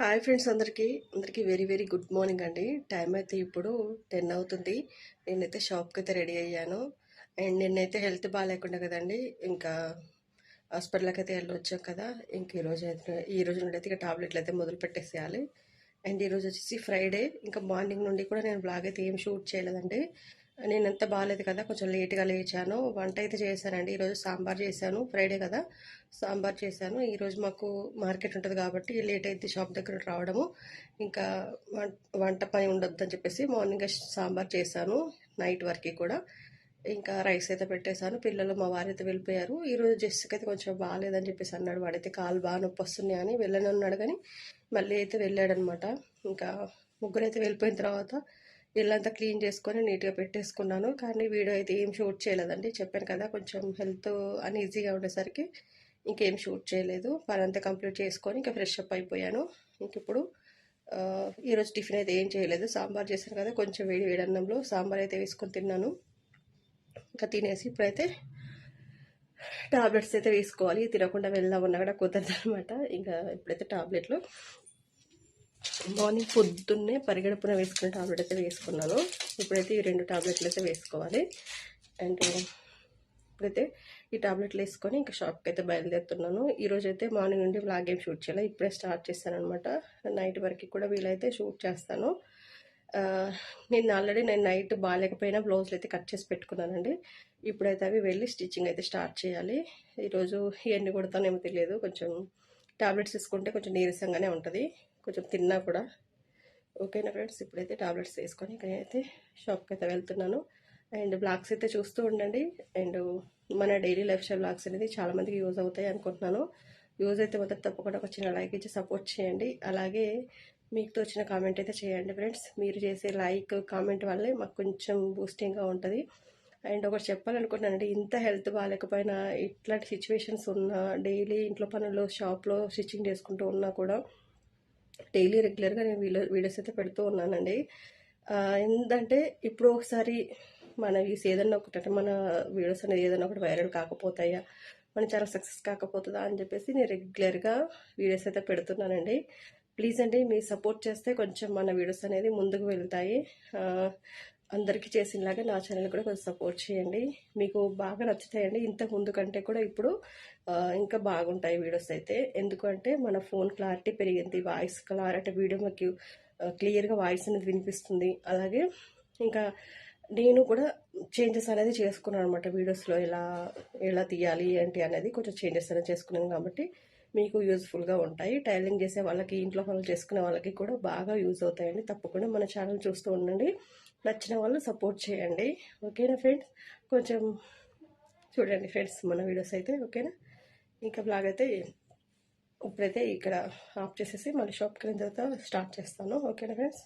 Hi friends అందరికీ. అందరికీ very very good morning అండి. టైం అయితే ఇప్పుడు టెన్ అవుతుంది. నేనైతే షాప్కి అయితే రెడీ అయ్యాను. అండ్ నిన్నైతే హెల్త్ బాగాలేకుండా కదండి ఇంకా హాస్పిటల్కి అయితే వెళ్ళొచ్చాం కదా. ఇంక ఈరోజు అయితే ఈ రోజు నుండి అయితే ఇక టాబ్లెట్లు అయితే మొదలు పెట్టేసేయాలి. అండ్ ఈరోజు వచ్చేసి ఫ్రైడే. ఇంకా మార్నింగ్ నుండి కూడా నేను బ్లాగ్ అయితే ఏం షూట్ చేయలేదండి. నేను అంత బాగాలేదు కదా కొంచెం లేట్గా లేచాను. వంట అయితే చేశానండి. ఈరోజు సాంబార్ చేశాను. ఫ్రైడే కదా సాంబార్ చేశాను. ఈరోజు మాకు మార్కెట్ ఉంటుంది కాబట్టి లేట్ అయితే షాప్ దగ్గర రావడము. ఇంకా వంట పని ఉండొద్దని చెప్పేసి మార్నింగ్ సాంబార్ చేశాను నైట్ వరకు కూడా. ఇంకా రైస్ అయితే పెట్టేశాను. పిల్లలు మా వారు అయితే వెళ్ళిపోయారు. ఈరోజు జెస్సుకి అయితే కొంచెం బాగాలేదని చెప్పేసి అన్నాడు. వాడైతే కాలు బాగా నొప్పి వస్తున్నాయి అని వెళ్ళని అన్నాడు కానీ మళ్ళీ అయితే వెళ్ళాడనమాట. ఇంకా ముగ్గురు అయితే వెళ్ళిపోయిన తర్వాత ఇల్లంతా క్లీన్ చేసుకొని నీట్గా పెట్టేసుకున్నాను. కానీ వీడియో అయితే ఏం షూట్ చేయలేదండి. చెప్పాను కదా కొంచెం హెల్త్ అన్ఈజీగా ఉండేసరికి ఇంకేం షూట్ చేయలేదు. పని అంతా కంప్లీట్ చేసుకొని ఇంకా ఫ్రెష్ అప్ అయిపోయాను. ఇంక ఇప్పుడు ఈరోజు టిఫిన్ అయితే ఏం చేయలేదు. సాంబార్ చేశాను కదా కొంచెం వేడి వేడి అన్నంలో సాంబార్ అయితే వేసుకొని తిన్నాను. ఇంకా తినేసి ఇప్పుడైతే టాబ్లెట్స్ అయితే వేసుకోవాలి. తినకుండా వెళ్దామన్నా కూడా కుదరదు అనమాట ఇంకా ఇప్పుడైతే టాబ్లెట్లు మార్నింగ్ పొద్దున్నే పరిగెడుపున వేసుకున్న టాబ్లెట్ అయితే వేసుకున్నాను. ఇప్పుడైతే ఈ రెండు టాబ్లెట్లు అయితే వేసుకోవాలి. అండ్ ఇప్పుడైతే ఈ టాబ్లెట్లు వేసుకొని ఇంకా షాప్కి అయితే బయలుదేరుతున్నాను. ఈరోజు అయితే మార్నింగ్ నుండి బ్లాగ్ ఏం షూట్ చేయాలి ఇప్పుడే స్టార్ట్ చేస్తాను అనమాట నైట్ వరకు కూడా వీలైతే షూట్ చేస్తాను. నేను ఆల్రెడీ నేను నైట్ బాగాలేకపోయినా బ్లౌజ్లు అయితే కట్ చేసి పెట్టుకున్నానండి. ఇప్పుడైతే అవి వెళ్ళి స్టిచ్చింగ్ అయితే స్టార్ట్ చేయాలి. ఈరోజు ఎన్ని కొడతానేమో తెలియదు. కొంచెం టాబ్లెట్స్ తీసుకుంటే కొంచెం నీరసంగానే ఉంటుంది. కొంచెం తిన్నా కూడా. ఓకేనా ఫ్రెండ్స్? ఇప్పుడైతే టాబ్లెట్స్ వేసుకొని ఇక్కడ నేనైతే షాప్కి అయితే వెళ్తున్నాను. అండ్ బ్లాగ్స్ అయితే చూస్తూ ఉండండి. అండ్ మన డైలీ లైఫ్ స్టైల్ బ్లాగ్స్ అనేది చాలామందికి యూజ్ అవుతాయి అనుకుంటున్నాను. యూజ్ అయితే మొత్తం తప్పకుండా ఒక చిన్న లైక్ ఇచ్చి సపోర్ట్ చేయండి. అలాగే మీకు వచ్చిన కామెంట్ అయితే చేయండి ఫ్రెండ్స్. మీరు చేసే లైక్ కామెంట్ వల్లే మాకు కొంచెం బూస్టింగ్గా ఉంటుంది. అండ్ ఒకటి చెప్పాలనుకుంటున్నానండి ఇంత హెల్త్ బాగాలేకపోయినా ఇట్లాంటి సిచ్యువేషన్స్ ఉన్నా డైలీ ఇంట్లో పనులు షాప్లో స్టిచ్చింగ్ చేసుకుంటూ ఉన్నా కూడా డైలీ రెగ్యులర్గా నేను వీడియో వీడియోస్ అయితే పెడుతూ ఉన్నానండి. ఆ, ఏంటంటే ఇప్పుడు ఒకసారి మన ఏదన్నా ఒకటి మన వీడియోస్ అనేది ఏదన్నా ఒకటి వైరల్ కాకపోతాయా మన చాలా సక్సెస్ కాకపోతుందా అని చెప్పేసి నేను రెగ్యులర్గా వీడియోస్ అయితే పెడుతున్నానండి. ప్లీజ్ అండి మీరు సపోర్ట్ చేస్తే కొంచెం మన వీడియోస్ అనేది ముందుకు వెళ్తాయి. అందరికీ చేసినలాగా నా ఛానల్ కూడా కొంచెం సపోర్ట్ చేయండి. మీకు బాగా నచ్చుతాయండి. ఇంతకు ముందు కంటే కూడా ఇప్పుడు ఇంకా బాగుంటాయి వీడియోస్ అయితే. ఎందుకంటే మన ఫోన్ క్లారిటీ పెరిగింది. వాయిస్ క్లారిటీ వీడియో మాకు క్లియర్గా వాయిస్ అనేది వినిపిస్తుంది. అలాగే ఇంకా నేను కూడా చేంజెస్ అనేది చేసుకున్నాను అనమాట వీడియోస్లో ఎలా ఎలా తీయాలి ఏంటి అనేది కొంచెం చేంజెస్ అనేది చేసుకున్నాను కాబట్టి మీకు యూజ్ఫుల్గా ఉంటాయి. టైలింగ్ చేసే వాళ్ళకి ఇంట్లో పనులు చేసుకునే వాళ్ళకి కూడా బాగా యూజ్ అవుతాయండి. తప్పకుండా మన ఛానల్ చూస్తూ ఉండండి. నచ్చిన వాళ్ళు సపోర్ట్ చేయండి. ఓకేనా ఫ్రెండ్స్ కొంచెం చూడండి ఫ్రెండ్స్ మన వీడియోస్ అయితే ఓకేనా ఇంకా బ్లాగ్ అయితే ఇప్పుడైతే ఇక్కడ ఆఫ్ చేసేసి మళ్ళీ షాప్కి వెళ్ళిన తర్వాత స్టార్ట్ చేస్తాను. ఓకేనా ఫ్రెండ్స్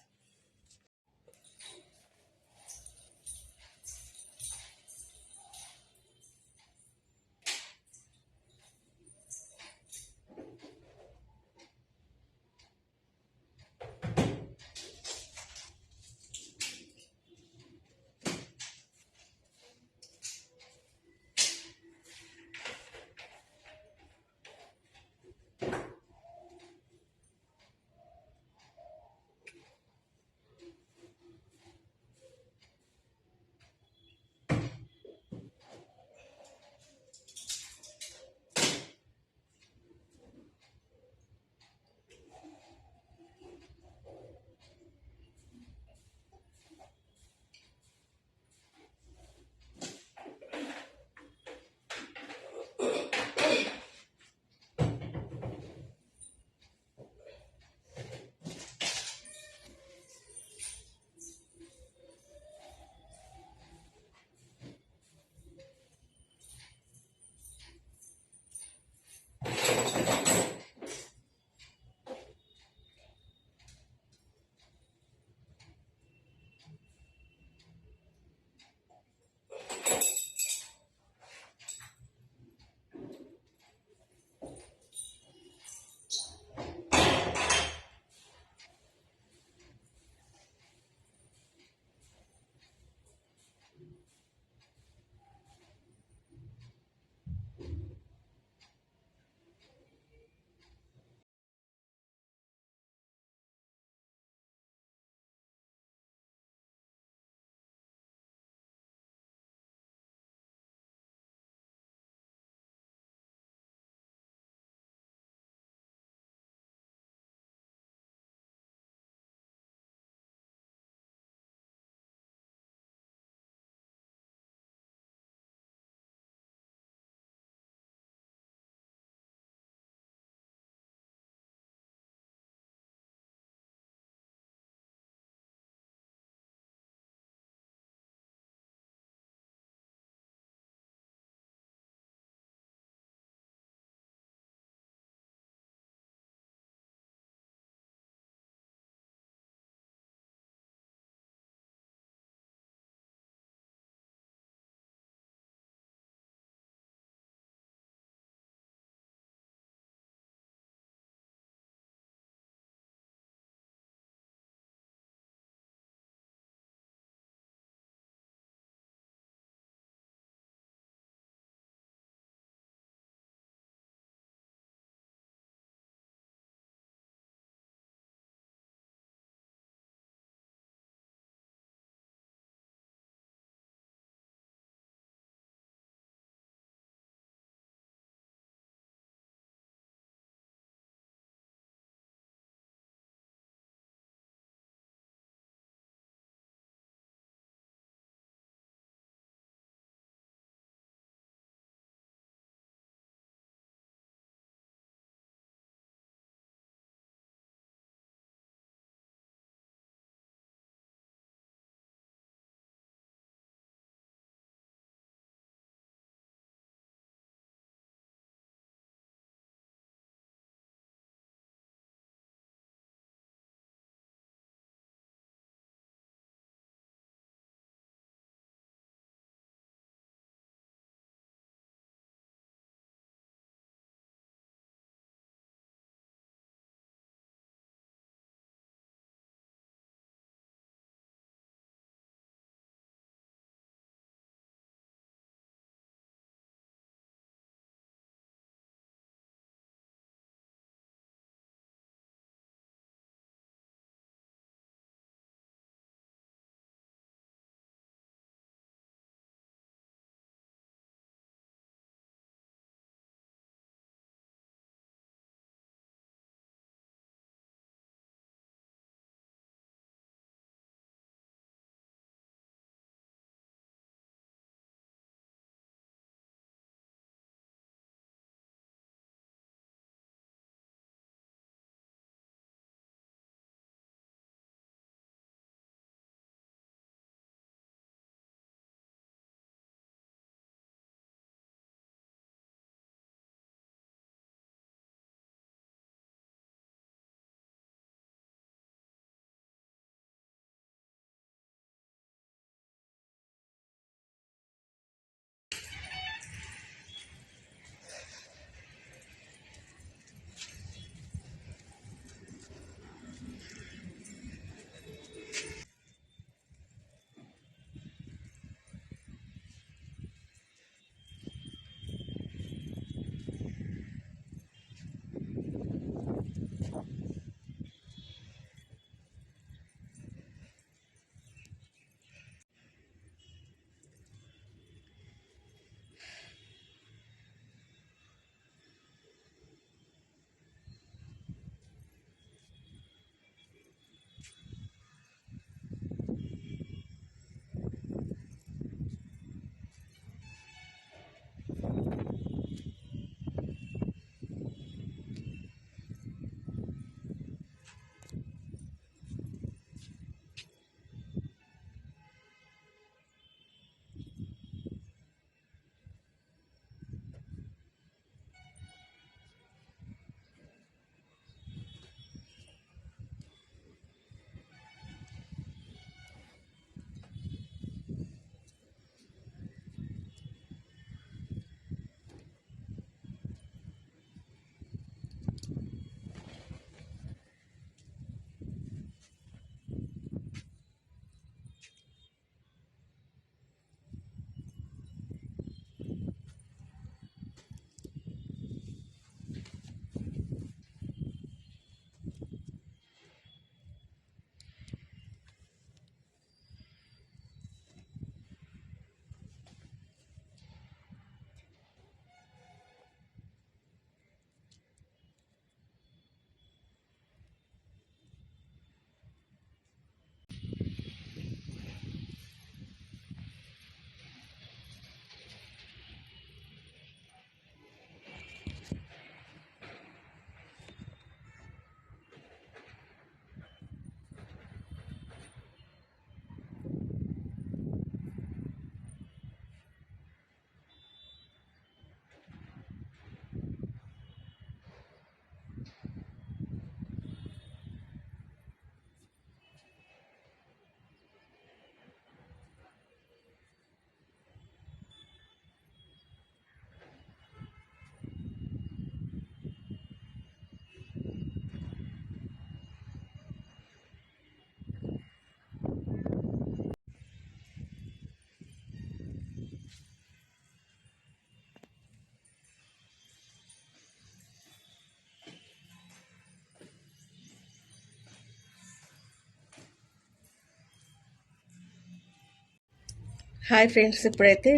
హాయ్ ఫ్రెండ్స్ ఇప్పుడైతే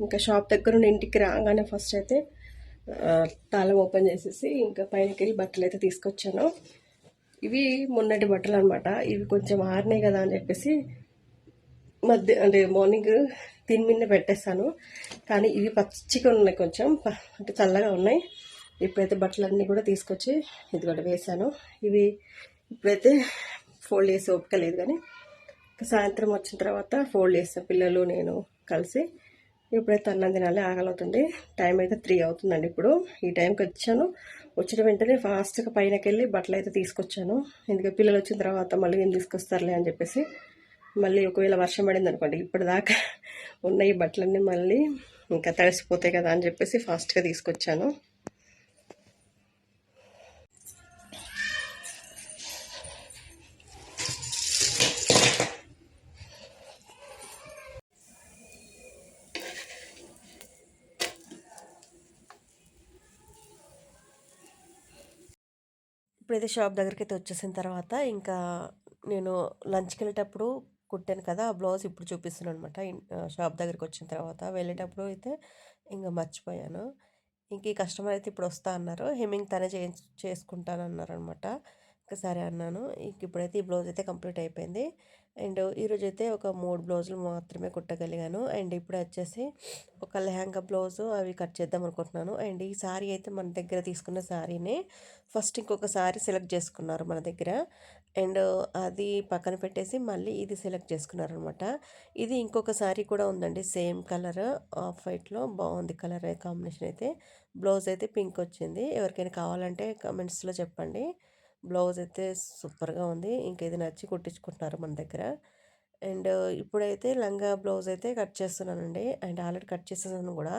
ఇంకా షాప్ దగ్గర నుండి ఇంటికి రాగానే ఫస్ట్ అయితే తాళం ఓపెన్ చేసేసి ఇంకా పైనకి వెళ్ళి బట్టలు అయితే తీసుకొచ్చాను. ఇవి మొన్నటి బట్టలు అనమాట ఇవి కొంచెం ఆరినాయి కదా అని చెప్పేసి మధ్య అంటే మార్నింగ్ దీని మీద పెట్టేస్తాను కానీ ఇవి పచ్చిగా ఉన్నాయి కొంచెం ప- అంటే చల్లగా ఉన్నాయి. ఇప్పుడైతే బట్టలన్నీ కూడా తీసుకొచ్చి ఇది కూడా వేసాను ఇవి ఇప్పుడైతే ఫోల్డ్ చేసి ఓపిక లేదు కానీ సాయంత్రం వచ్చిన తర్వాత ఫోల్డ్ చేస్తా. పిల్లలు నేను కలిసి. ఇప్పుడైతే అన్నం తినాలి ఆకలవుతుంది. టైం అయితే త్రీ అవుతుందండి ఇప్పుడు. ఈ టైంకి వచ్చాను. వచ్చిన వెంటనే ఫాస్ట్గా పైనకి వెళ్ళి బట్టలు అయితే తీసుకొచ్చాను. ఎందుకంటే పిల్లలు వచ్చిన తర్వాత మళ్ళీ ఏం తీసుకొస్తారులే అని చెప్పేసి. మళ్ళీ ఒకవేళ వర్షం పడింది అనుకోండి ఇప్పటిదాకా ఉన్న ఈ బట్టలన్నీ మళ్ళీ ఇంకా తడిసిపోతాయి కదా అని చెప్పేసి ఫాస్ట్గా తీసుకొచ్చాను. ఇప్పుడైతే షాప్ దగ్గరికి అయితే వచ్చేసిన తర్వాత ఇంకా నేను లంచ్కి వెళ్ళేటప్పుడు కుట్టాను కదా ఆ బ్లౌజ్ ఇప్పుడు చూపిస్తున్నాను అనమాట షాప్ దగ్గరికి వచ్చిన తర్వాత వెళ్ళేటప్పుడు అయితే ఇంకా మర్చిపోయాను. ఇంక ఈ కస్టమర్ అయితే ఇప్పుడు వస్తా అన్నారు. హెమ్మింగ్ తనే చే చేసుకుంటాను అన్నారు అనమాట ఇంకా సరే అన్నాను. ఇంక ఇప్పుడైతే ఈ బ్లౌజ్ అయితే కంప్లీట్ అయిపోయింది. అండ్ ఈరోజు అయితే ఒక మూడు బ్లౌజులు మాత్రమే కుట్టగలిగాను. అండ్ ఇప్పుడు వచ్చేసి ఒక లెహంగా బ్లౌజు అవి కట్ చేద్దాం అనుకుంటున్నాను. అండ్ ఈ సారీ అయితే మన దగ్గర తీసుకున్న సారీనే ఫస్ట్ ఇంకొక సారీ సెలెక్ట్ చేసుకున్నారు మన దగ్గర. అండ్ అది పక్కన పెట్టేసి మళ్ళీ ఇది సెలెక్ట్ చేసుకున్నారు అనమాట ఇది ఇంకొక సారీ కూడా ఉందండి సేమ్ కలర్ ఆఫ్ వైట్లో బాగుంది కలర్ కాంబినేషన్ అయితే. బ్లౌజ్ అయితే పింక్ వచ్చింది. ఎవరికైనా కావాలంటే కమెంట్స్లో చెప్పండి. బ్లౌజ్ అయితే సూపర్గా ఉంది. ఇంకా ఇది నచ్చి కుట్టించుకుంటున్నారు మన దగ్గర. అండ్ ఇప్పుడైతే లంగా బ్లౌజ్ అయితే కట్ చేస్తున్నానండి. అండ్ ఆల్రెడీ కట్ చేసేసాను కూడా.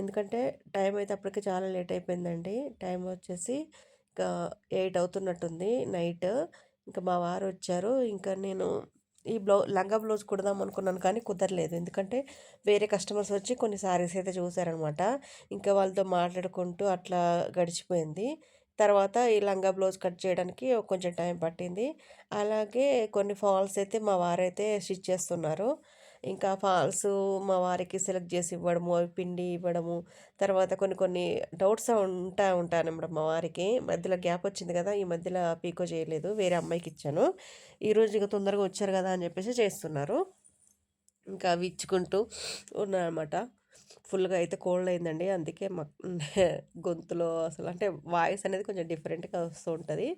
ఎందుకంటే టైం అయితే అప్పటికే చాలా లేట్ అయిపోయిందండి. టైం వచ్చేసి ఇంకా ఎయిట్ అవుతున్నట్టుంది నైట్. ఇంకా మా వారు వచ్చారు. ఇంకా నేను ఈ బ్లౌ లంగా బ్లౌజ్ కుడదాం అనుకున్నాను కానీ కుదరలేదు. ఎందుకంటే వేరే కస్టమర్స్ వచ్చి కొన్ని శారీస్ అయితే చూసారనమాట ఇంకా వాళ్ళతో మాట్లాడుకుంటూ అట్లా గడిచిపోయింది. తర్వాత ఈ లంగా బ్లౌజ్ కట్ చేయడానికి కొంచెం టైం పట్టింది. అలాగే కొన్ని ఫాల్స్ అయితే మా వారైతే స్టిచ్ చేస్తున్నారు. ఇంకా ఫాల్స్ మా వారికి సెలెక్ట్ చేసి ఇవ్వడము అవి పిండి ఇవ్వడము తర్వాత కొన్ని కొన్ని డౌట్స్ ఉంటా ఉంటానమాట మా వారికి. మధ్యలో గ్యాప్ వచ్చింది కదా ఈ మధ్యలో పీకో చేయలేదు వేరే అమ్మాయికి ఇచ్చాను. ఈరోజు ఇక తొందరగా వచ్చారు కదా అని చెప్పేసి చేస్తున్నారు. ఇంకా అవి ఇచ్చుకుంటూ ఉన్నానమాట ఫుల్గా అయితే కోల్డ్ అయిందండి అందుకే మా గొంతులో అసలు అంటే వాయిస్ అనేది కొంచెం డిఫరెంట్గా వస్తూ ఉంటుంది.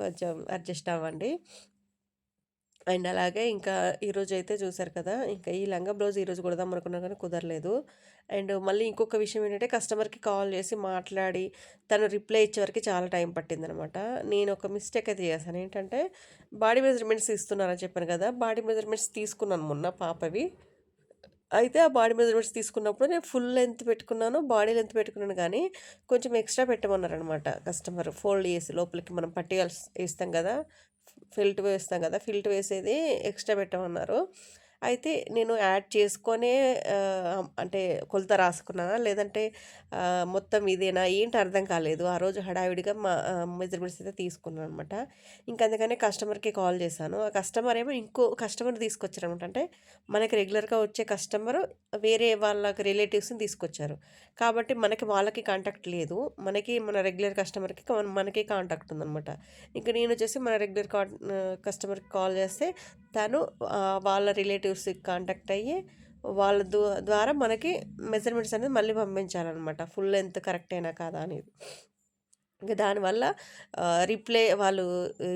కొంచెం అడ్జస్ట్ అవ్వండి. అండ్ అలాగే ఇంకా ఈరోజు అయితే చూసారు కదా ఇంకా ఈ లంగా బ్లౌజ్ ఈరోజు కుడదాం అనుకున్నా కానీ కుదరలేదు. అండ్ మళ్ళీ ఇంకొక విషయం ఏంటంటే కస్టమర్కి కాల్ చేసి మాట్లాడి తను రిప్లై ఇచ్చేవరకు చాలా టైం పట్టిందనమాట. నేను ఒక మిస్టేక్ అయితే చేశాను. ఏంటంటే బాడీ మెజర్మెంట్స్ ఇస్తున్నారని చెప్పాను కదా బాడీ మెజర్మెంట్స్ తీసుకున్నాను మొన్న పాపవి. అయితే ఆ బాడీ మెజర్మెంట్స్ తీసుకున్నప్పుడు నేను ఫుల్ లెంత్ పెట్టుకున్నాను బాడీ లెంత్ పెట్టుకున్నాను కానీ కొంచెం ఎక్స్ట్రా పెట్టమన్నారనమాట కస్టమర్ ఫోల్డ్ చేసి లోపలికి మనం పట్టి వేస్తాం కదా ఫిల్ట్ వేస్తాం కదా ఫిల్ట్ వేసేది ఎక్స్ట్రా పెట్టమన్నారు. అయితే నేను యాడ్ చేసుకొనే అంటే కొలత రాసుకున్నానా? లేదంటే మొత్తం ఇదేనా? ఏంటి అర్థం కాలేదు. ఆ రోజు హడావిడిగా మా మెజర్మెంట్స్ అయితే తీసుకున్నాను అనమాట ఇంకా అందుకనే కస్టమర్కి కాల్ చేశాను. ఆ కస్టమర్ ఏమో ఇంకో కస్టమర్ తీసుకొచ్చారనమాట అంటే మనకి రెగ్యులర్గా వచ్చే కస్టమర్ వేరే వాళ్ళకి రిలేటివ్స్ని తీసుకొచ్చారు. కాబట్టి మనకి వాళ్ళకి కాంటాక్ట్ లేదు. మనకి మన రెగ్యులర్ కస్టమర్కి మనకే మనకి కాంటాక్ట్ ఉందన్నమాట. ఇంకా నేను వచ్చేసి మన రెగ్యులర్ కా కస్టమర్కి కాల్ చేస్తే తను వాళ్ళ రిలేటివ్ రిలేటివ్స్కి కాంటాక్ట్ అయ్యి వాళ్ళ ద్వారా మనకి మెజర్మెంట్స్ అనేది మళ్ళీ పంపించాలన్నమాట. ఫుల్ లెంత్ కరెక్ట్ అయినా కాదా అనేది. ఇంకా దానివల్ల రిప్లై వాళ్ళు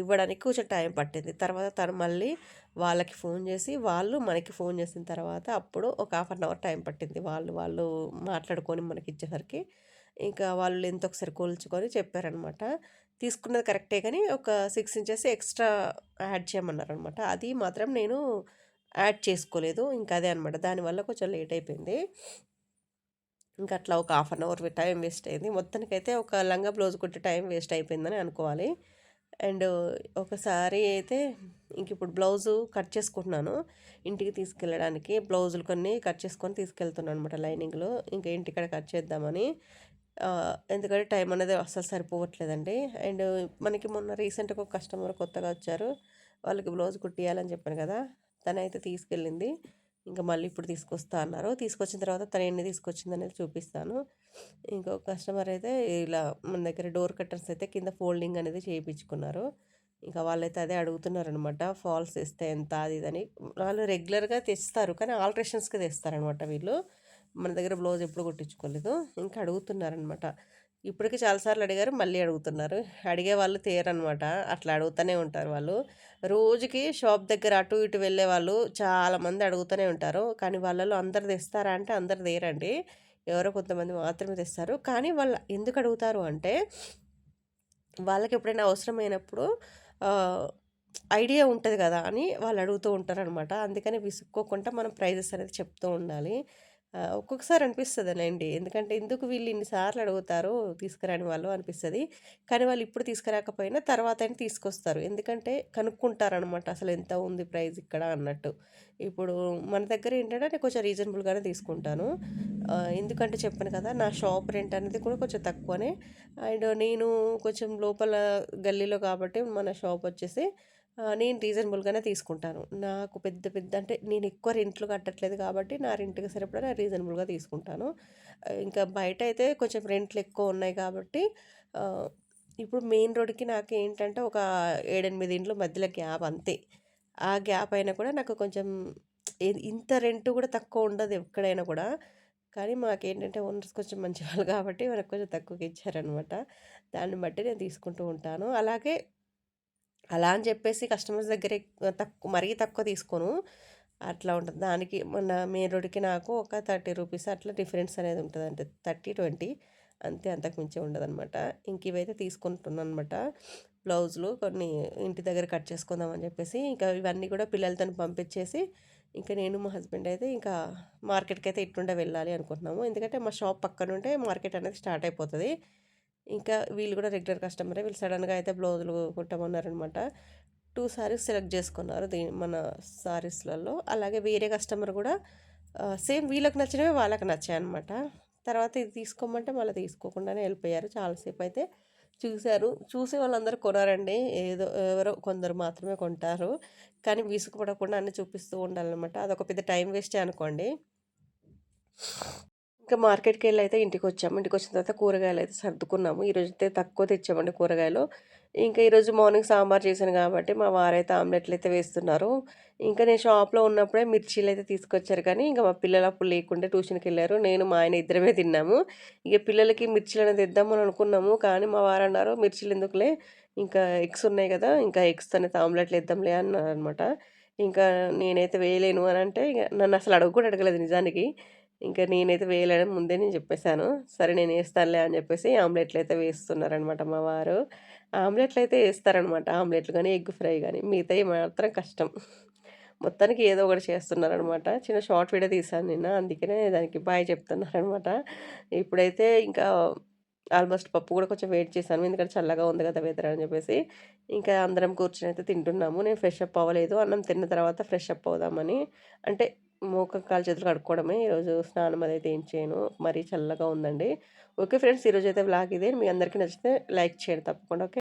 ఇవ్వడానికి కొంచెం టైం పట్టింది. తర్వాత తను మళ్ళీ వాళ్ళకి ఫోన్ చేసి వాళ్ళు మనకి ఫోన్ చేసిన తర్వాత అప్పుడు ఒక హాఫ్ అన్ అవర్ టైం పట్టింది. వాళ్ళు వాళ్ళు మాట్లాడుకొని మనకి ఇచ్చేసరికి ఇంకా వాళ్ళు ఎంత ఒకసారి కోల్చుకొని చెప్పారనమాట తీసుకున్నది కరెక్టే కానీ ఒక సిక్స్ ఇంచెస్ ఎక్స్ట్రా యాడ్ చేయమన్నారనమాట అది మాత్రం నేను యాడ్ చేసుకోలేదు. ఇంకా అదే అనమాట దానివల్ల కొంచెం లేట్ అయిపోయింది. ఇంకా అట్లా ఒక half an hour time waste అయింది. మొత్తానికైతే ఒక లంగా బ్లౌజ్ కుట్టి టైం వేస్ట్ అయిపోయిందని అనుకోవాలి. అండ్ ఒకసారి అయితే ఇంక ఇప్పుడు బ్లౌజు కట్ చేసుకుంటున్నాను. ఇంటికి తీసుకెళ్ళడానికి బ్లౌజులు కొన్ని కట్ చేసుకొని తీసుకెళ్తున్నాను అనమాట లైనింగ్లో. ఇంకా ఇంటికాడ కట్ చేద్దామని. ఎందుకంటే టైం అనేది అస్సలు సరిపోవట్లేదండి. అండ్ మనకి మొన్న రీసెంట్గా ఒక కస్టమర్ కొత్తగా వచ్చారు. వాళ్ళకి బ్లౌజ్ కుట్టియాలని చెప్పాను కదా. తనైతే తీసుకెళ్ళింది. ఇంకా మళ్ళీ ఇప్పుడు తీసుకొస్తా అన్నారు. తీసుకొచ్చిన తర్వాత తను ఎన్ని తీసుకొచ్చింది అనేది చూపిస్తాను. ఇంకొక కస్టమర్ అయితే ఇలా మన దగ్గర డోర్ కట్టర్స్ అయితే కింద ఫోల్డింగ్ అనేది చేయించుకున్నారు. ఇంకా వాళ్ళైతే అదే అడుగుతున్నారు అనమాట ఫాల్స్ ఇస్తే ఎంత అది ఇదని. వాళ్ళు రెగ్యులర్గా తెస్తారు కానీ ఆల్ట్రేషన్స్కి తెస్తారనమాట వీళ్ళు. మన దగ్గర బ్లౌజ్ ఎప్పుడు కుట్టించుకోలేదు. ఇంకా అడుగుతున్నారనమాట ఇప్పటికీ చాలాసార్లు అడిగారు మళ్ళీ అడుగుతున్నారు. అడిగే వాళ్ళు తీరనమాట. అట్లా అడుగుతూనే ఉంటారు వాళ్ళు. రోజుకి షాప్ దగ్గర అటు ఇటు వెళ్ళే వాళ్ళు చాలామంది అడుగుతూనే ఉంటారు. కానీ వాళ్ళలో అందరు తెస్తారా అంటే అందరు తీరండి. ఎవరో కొంతమంది మాత్రమే తెస్తారు. కానీ వాళ్ళు ఎందుకు అడుగుతారు అంటే వాళ్ళకి ఎప్పుడైనా అవసరమైనప్పుడు ఐడియా ఉంటుంది కదా అని వాళ్ళు అడుగుతూ ఉంటారనమాట. అందుకని విసుక్కోకుండా మనం ప్రైజెస్ అనేది చెప్తూ ఉండాలి. ఒక్కొక్కసారి అనిపిస్తుందనండి ఎందుకంటే ఎందుకు వీళ్ళు ఇన్నిసార్లు అడుగుతారు తీసుకురాని వాళ్ళు అనిపిస్తుంది. కానీ వాళ్ళు ఇప్పుడు తీసుకురాకపోయినా తర్వాత అయినా తీసుకొస్తారు. ఎందుకంటే కనుక్కుంటారనమాట అసలు ఎంత ఉంది ప్రైస్ ఇక్కడ అన్నట్టు. ఇప్పుడు మన దగ్గర ఏంటంటే నేను కొంచెం రీజనబుల్గానే తీసుకుంటాను. ఎందుకంటే చెప్పాను కదా నా షాప్ రెంట్ అనేది కూడా కొంచెం తక్కువనే. అండ్ నేను కొంచెం లోపల గల్లీలో కాబట్టి మన షాప్ వచ్చేసి నేను రీజనబుల్గానే తీసుకుంటాను. నాకు పెద్ద పెద్ద అంటే నేను ఎక్కువ రెంట్లు కట్టట్లేదు కాబట్టి నా రెంట్కి సరిపడా రీజనబుల్గా తీసుకుంటాను. ఇంకా బయట అయితే కొంచెం రెంట్లు ఎక్కువ ఉన్నాయి కాబట్టి ఇప్పుడు మెయిన్ రోడ్కి నాకు ఏంటంటే ఒక ఏడెనిమిది ఇండ్లు మధ్యలో గ్యాప్ అంతే. ఆ గ్యాప్ అయినా కూడా నాకు కొంచెం ఇంత రెంట్ కూడా తక్కువ ఉండదు ఎక్కడైనా కూడా. కానీ మాకేంటంటే ఓనర్స్ కొంచెం మంచి వాళ్ళు కాబట్టి మనకు కొంచెం తక్కువకి ఇచ్చారనమాట దాన్ని బట్టి నేను తీసుకుంటూ ఉంటాను. అలాగే అలా అని చెప్పేసి కస్టమర్స్ దగ్గర తక్కువ మరీ తక్కువ తీసుకోను. అట్లా ఉంటుంది. దానికి మన మెయిన్ రోడ్కి నాకు ఒక థర్టీ రూపీస్ అట్లా డిఫరెన్స్ అనేది ఉంటుంది అంటే థర్టీ ట్వంటీ అంతే అంతకు మించి ఉండదన్నమాట. ఇంక ఇవైతే తీసుకుంటున్నాను అనమాట బ్లౌజులు కొన్ని ఇంటి దగ్గర కట్ చేసుకుందామని చెప్పేసి ఇంకా ఇవన్నీ కూడా పిల్లలతో పంపించేసి ఇంకా నేను మా హస్బెండ్ అయితే ఇంకా మార్కెట్కి అయితే ఇట్టుండే వెళ్ళాలి అనుకుంటున్నాము. ఎందుకంటే మా షాప్ పక్కనుంటే మార్కెట్ అనేది స్టార్ట్ అయిపోతుంది. ఇంకా వీళ్ళు కూడా రెగ్యులర్ కస్టమరే. వీళ్ళు సడన్గా అయితే బ్లౌజులు కుట్టమన్నారనమాట. టూ సారీస్ సెలెక్ట్ చేసుకున్నారు దీని మన సారీస్లలో. అలాగే వేరే కస్టమర్ కూడా సేమ్ వీళ్ళకి నచ్చినవి వాళ్ళకి నచ్చాయి అనమాట తర్వాత ఇది తీసుకోమంటే మళ్ళీ తీసుకోకుండానే వెళ్ళిపోయారు. చాలాసేపు అయితే చూశారు. చూసే వాళ్ళందరూ కొనారండి ఏదో ఎవరో కొందరు మాత్రమే కొంటారు. కానీ విసుగుపడకుండా అన్నీ చూపిస్తూ ఉండాలన్నమాట. అదొక పెద్ద టైం వేస్టే అనుకోండి. ఇంకా మార్కెట్కి వెళ్ళి అయితే ఇంటికి వచ్చాము ఇంటికి వచ్చిన తర్వాత కూరగాయలు అయితే సర్దుకున్నాము. ఈరోజు అయితే తక్కువ తెచ్చామండి కూరగాయలు. ఇంకా ఈరోజు మార్నింగ్ సాంబార్ చేశాను కాబట్టి మా వారైతే ఆమ్లెట్లు అయితే వేస్తున్నారు. ఇంకా నేను షాప్లో ఉన్నప్పుడే మిర్చీలు అయితే తీసుకొచ్చారు కానీ ఇంకా మా పిల్లలు అప్పుడు లేకుండా ట్యూషన్కి వెళ్ళారు నేను మా ఆయన ఇద్దరమే తిన్నాము. ఇక పిల్లలకి మిర్చీలు అనేది ఇద్దామని అనుకున్నాము కానీ మా వారు అన్నారు మిర్చీలు ఎందుకులే? ఇంకా ఎగ్స్ ఉన్నాయి కదా ఇంకా ఎగ్స్ అనేది ఆమ్లెట్లు ఇద్దాంలే అన్నారు అనమాట ఇంకా నేనైతే వేయలేను అని అంటే ఇక నన్ను అసలు అడుగు కూడా అడగలేదు నిజానికి. ఇంకా నేనైతే వేయలేని ముందే నేను చెప్పేశాను. సరే నేను వేస్తానులే అని చెప్పేసి ఆమ్లెట్లు అయితే వేస్తున్నారనమాట మా వారు. ఆమ్లెట్లు అయితే వేస్తారనమాట. ఆమ్లెట్లు కానీ ఎగ్ ఫ్రై కానీ మిగతాయి మాత్రం కష్టం. మొత్తానికి ఏదో ఒకటి చేస్తున్నారనమాట. చిన్న షార్ట్ వీడియో తీసాను నిన్న అందుకనే దానికి బాయ్ చెప్తున్నారనమాట. ఇప్పుడైతే ఇంకా ఆల్మోస్ట్ పప్పు కూడా కొంచెం వెయిట్ చేశాను ఎందుకంటే చల్లగా ఉంది కదా వెదర్ అని చెప్పేసి. ఇంకా అందరం కూర్చొని అయితే తింటున్నాము. నేను ఫ్రెష్ అప్ అవ్వలేదు. అన్నం తిన్న తర్వాత ఫ్రెష్ అప్ అవుదామని. అంటే మూక కాలు చేతులు కడుక్కోవడమే. ఈరోజు స్నానం అదైతే ఏం చేయను. మరీ చల్లగా ఉందండి. ఓకే ఫ్రెండ్స్ ఈరోజు అయితే బ్లాగ్ ఇదే. మీ అందరికీ నచ్చితే లైక్ చేయండి తప్పకుండా. ఓకే?